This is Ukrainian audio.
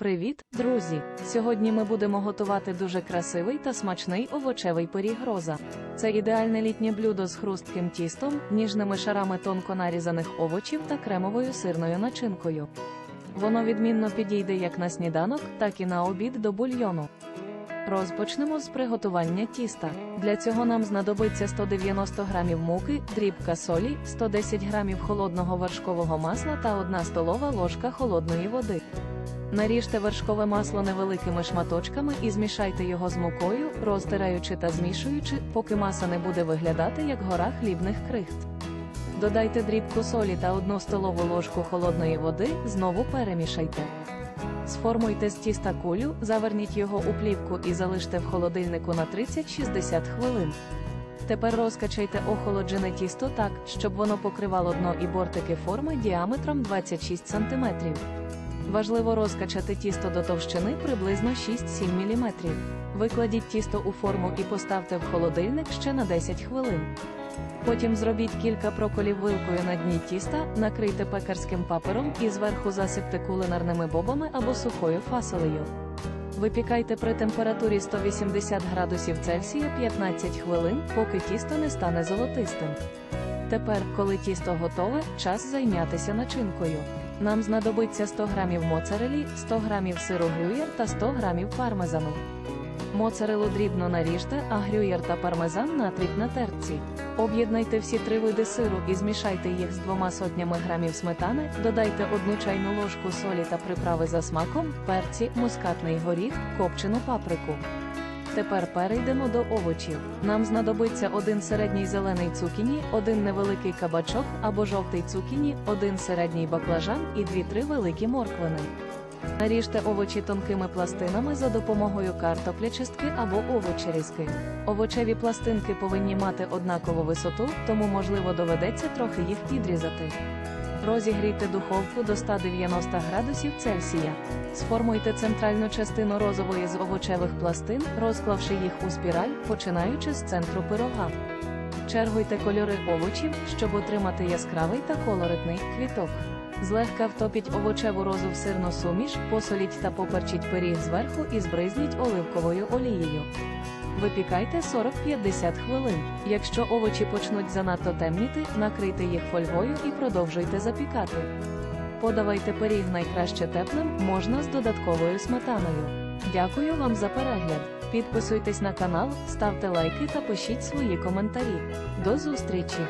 Привіт, друзі! Сьогодні ми будемо готувати дуже красивий та смачний овочевий пиріг роза. Це ідеальне літнє блюдо з хрустким тістом, ніжними шарами тонко нарізаних овочів та кремовою сирною начинкою. Воно відмінно підійде як на сніданок, так і на обід до бульйону. Розпочнемо з приготування тіста. Для цього нам знадобиться 190 грамів муки, дрібка солі, 110 грамів холодного вершкового масла та 1 столова ложка холодної води. Наріжте вершкове масло невеликими шматочками і змішайте його з мукою, розтираючи та змішуючи, поки маса не буде виглядати як гора хлібних крихт. Додайте дрібку солі та 1 столову ложку холодної води, знову перемішайте. Сформуйте з тіста кулю, заверніть його у плівку і залиште в холодильнику на 30-60 хвилин. Тепер розкачайте охолоджене тісто так, щоб воно покривало дно і бортики форми діаметром 26 см. Важливо розкачати тісто до товщини приблизно 6-7 мм. Викладіть тісто у форму і поставте в холодильник ще на 10 хвилин. Потім зробіть кілька проколів вилкою на дні тіста, накрийте пекарським папером і зверху засипте кулинарними бобами або сухою фасолею. Випікайте при температурі 180 градусів Цельсія 15 хвилин, поки тісто не стане золотистим. Тепер, коли тісто готове, час зайнятися начинкою. Нам знадобиться 100 грамів моцарелі, 100 грамів сиру грюєр та 100 грамів пармезану. Моцарелу дрібно наріжте, а грюєр та пармезан натріть на терці. Об'єднайте всі три види сиру і змішайте їх з двома сотнями грамів сметани, додайте одну чайну ложку солі та приправи за смаком, перці, мускатний горіх, копчену паприку. Тепер перейдемо до овочів. Нам знадобиться один середній зелений цукіні, один невеликий кабачок або жовтий цукіні, один середній баклажан і 2-3 великі морквини. Наріжте овочі тонкими пластинами за допомогою картоплячистки або овочерізки. Овочеві пластинки повинні мати однакову висоту, тому можливо доведеться трохи їх підрізати. Розігрійте духовку до 190 градусів Цельсія. Сформуйте центральну частину розової з овочевих пластин, розклавши їх у спіраль, починаючи з центру пирога. Чергуйте кольори овочів, щоб отримати яскравий та колоритний квіток. Злегка втопіть овочеву розу в сирну суміш, посоліть та поперчіть пиріг зверху і збризніть оливковою олією. Випікайте 40-50 хвилин. Якщо овочі почнуть занадто темніти, накрийте їх фольгою і продовжуйте запікати. Подавайте пиріг найкраще теплим, можна з додатковою сметаною. Дякую вам за перегляд. Підписуйтесь на канал, ставте лайки та пишіть свої коментарі. До зустрічі!